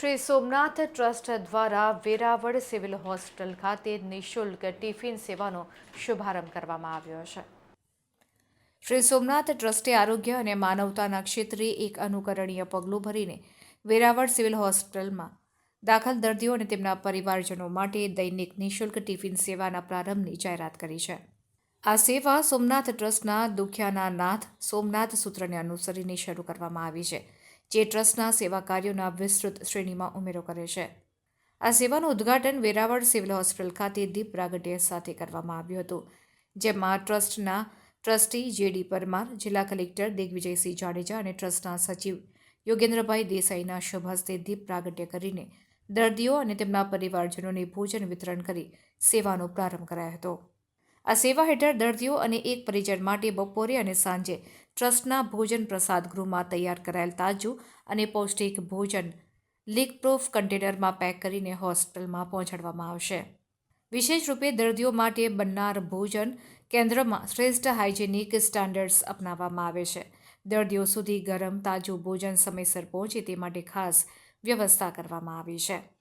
Shri Somnath trust દ્વારા Veraval civil hospital ખાતે નિઃશુલ્ક ટિફિન સેવાનો શુભારંભ કરવામાં આવ્યો છે. શ્રી સોમનાથ ટ્રસ્ટે આરોગ્ય અને માનવતાના ક્ષેત્રે એક અનુકરણીય પગલું ભરીને વેરાવળ સિવિલ હોસ્પિટલમાં દાખલ દર્દીઓ અને તેમના પરિવારજનો માટે દૈનિક નિઃશુલ્ક ટિફિન સેવાના પ્રારંભની જાહેરાત કરી છે. આ સેવા સોમનાથ ટ્રસ્ટના દુખ્યાના નાથ સોમનાથ સૂત્રને અનુસરીને શરૂ કરવામાં આવી છે, જે ટ્રસ્ટના સેવા કાર્યોના વિસ્તૃત શ્રેણીમાં ઉમેરો કરે છે. આ સેવાનું ઉદ્ઘાટન વેરાવળ સિવિલ હોસ્પિટલ ખાતે દીપ પ્રાગટ્ય સાથે કરવામાં આવ્યું હતું, જેમાં ટ્રસ્ટના ટ્રસ્ટી જેડી પરમાર, જિલ્લા કલેક્ટર દિગ્વિજયસિંહ જાડેજા અને ટ્રસ્ટના સચિવ યોગેન્દ્રભાઈ દેસાઈના શુભ હસ્તે દીપ પ્રાગટ્ય કરીને દર્દીઓ અને તેમના પરિવારજનોને ભોજન વિતરણ કરી સેવાનો પ્રારંભ કરાયો હતો. આ સેવા હેઠળ દર્દીઓ અને એક પરિજન માટે બપોરે અને સાંજે ટ્રસ્ટના ભોજન પ્રસાદ ગૃહમાં તૈયાર કરાયેલ તાજું અને પૌષ્ટિક ભોજન લીક પ્રૂફ કન્ટેનરમાં પેક કરીને હોસ્પિટલમાં પહોંચાડવામાં આવશે. વિશેષ રૂપે દર્દીઓ માટે બનનાર ભોજન કેન્દ્રમાં શ્રેષ્ઠ હાઇજેનિક સ્ટાન્ડર્ડ્સ અપનાવવામાં આવે છે. દર્દીઓ સુધી ગરમ તાજું ભોજન સમયસર પહોંચે તે માટે ખાસ વ્યવસ્થા કરવામાં આવી છે.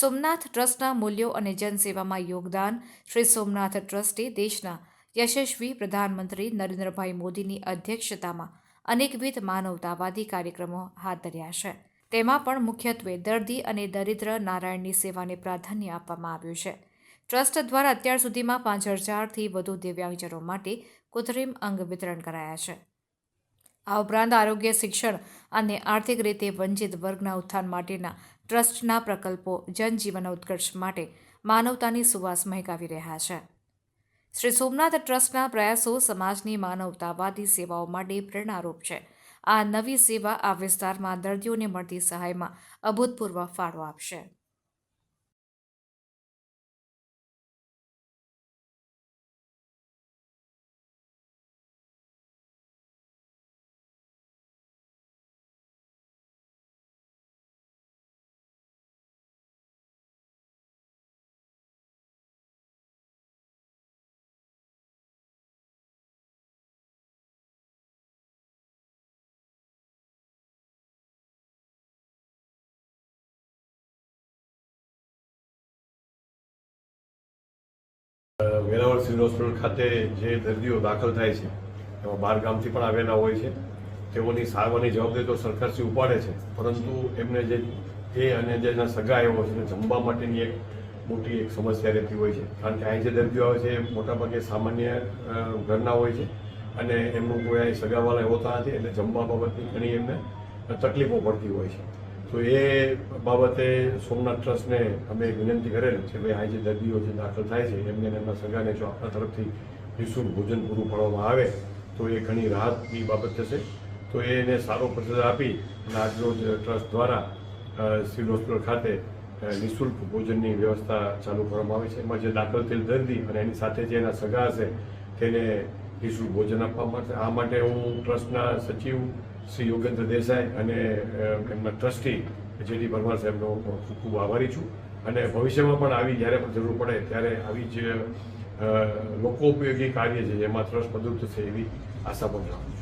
સોમનાથ ટ્રસ્ટના મૂલ્યો અને જનસેવામાં યોગદાન. શ્રી સોમનાથ ટ્રસ્ટે દેશના યશસ્વી પ્રધાનમંત્રી નરેન્દ્રભાઈ મોદીની અધ્યક્ષતામાં અનેકવિધ માનવતાવાદી કાર્યક્રમો હાથ ધર્યા છે. તેમાં પણ મુખ્યત્વે દર્દી અને દરિદ્ર નારાયણની સેવાને પ્રાધાન્ય આપવામાં આવ્યું છે. ટ્રસ્ટ દ્વારા અત્યાર સુધીમાં પાંચ હજારથી વધુ દિવ્યાંગજનો માટે કૃત્રિમ અંગ વિતરણ કરાયા છે. આ ઉપરાંત આરોગ્ય, શિક્ષણ અને આર્થિક રીતે વંચિત વર્ગના ઉત્થાન માટેના ટ્રસ્ટના પ્રકલ્પો જનજીવન ઉત્કર્ષ માટે માનવતાની સુવાસ મહેકાવી રહ્યા છે. શ્રી સોમનાથ ટ્રસ્ટના પ્રયાસો સમાજની માનવતાવાદી સેવાઓ માટે પ્રેરણારૂપ છે. આ નવી સેવા આ વિસ્તારમાં દર્દીઓને મળતી સહાયમાં અભૂતપૂર્વ ફાળો આપશે. વેરાવળ સિવિલ હોસ્પિટલ ખાતે જે દર્દીઓ દાખલ થાય છે, એમાં બહાર ગામથી પણ આવેલા હોય છે, તેઓની સારવારની જવાબદારી તો સરકારશ્રી ઉપાડે છે, પરંતુ એમને જે એ અને જે એના સગા એવો છે જમવા માટેની એક મોટી એક સમસ્યા રહેતી હોય છે. કારણ કે અહીં જે દર્દીઓ આવે છે, એ મોટાભાગે સામાન્ય ઘરના હોય છે અને એમનું કોઈ અહીં એવો હોતા નથી, એટલે જમવા બાબતની ઘણી એમને તકલીફો પડતી હોય છે. તો એ બાબતે સોમનાથ ટ્રસ્ટને અમે વિનંતી કરેલ છે, ભાઈ, આ જે દર્દીઓ જે દાખલ થાય છે, એમને એમના સગાને જો આપણા તરફથી નિઃશુલ્ક ભોજન પૂરું પાડવામાં આવે, તો એ ઘણી રાહતની બાબત થશે. તો એને સારો પ્રતિસાદ આપી અને આજરોજ ટ્રસ્ટ દ્વારા સિવિલ હોસ્પિટલ ખાતે નિઃશુલ્ક ભોજનની વ્યવસ્થા ચાલુ કરવામાં આવી છે. એમાં જે દાખલ થયેલ દર્દી અને એની સાથે જે એના સગા હશે, તેને નિઃશુલ્ક ભોજન આપવા માટે, આ માટે હું ટ્રસ્ટના સચિવ શ્રી યોગેન્દ્ર દેસાઈ અને એમના ટ્રસ્ટી જેડી પરમાર સાહેબનો ખૂબ ખૂબ આભારી છું. અને ભવિષ્યમાં પણ આવી જ્યારે પણ જરૂર પડે ત્યારે આવી જ લોકો ઉપયોગી કાર્ય છે જેમાં ટ્રસ્ટ મદદ થશે એવી આશા પણ રાખું છું.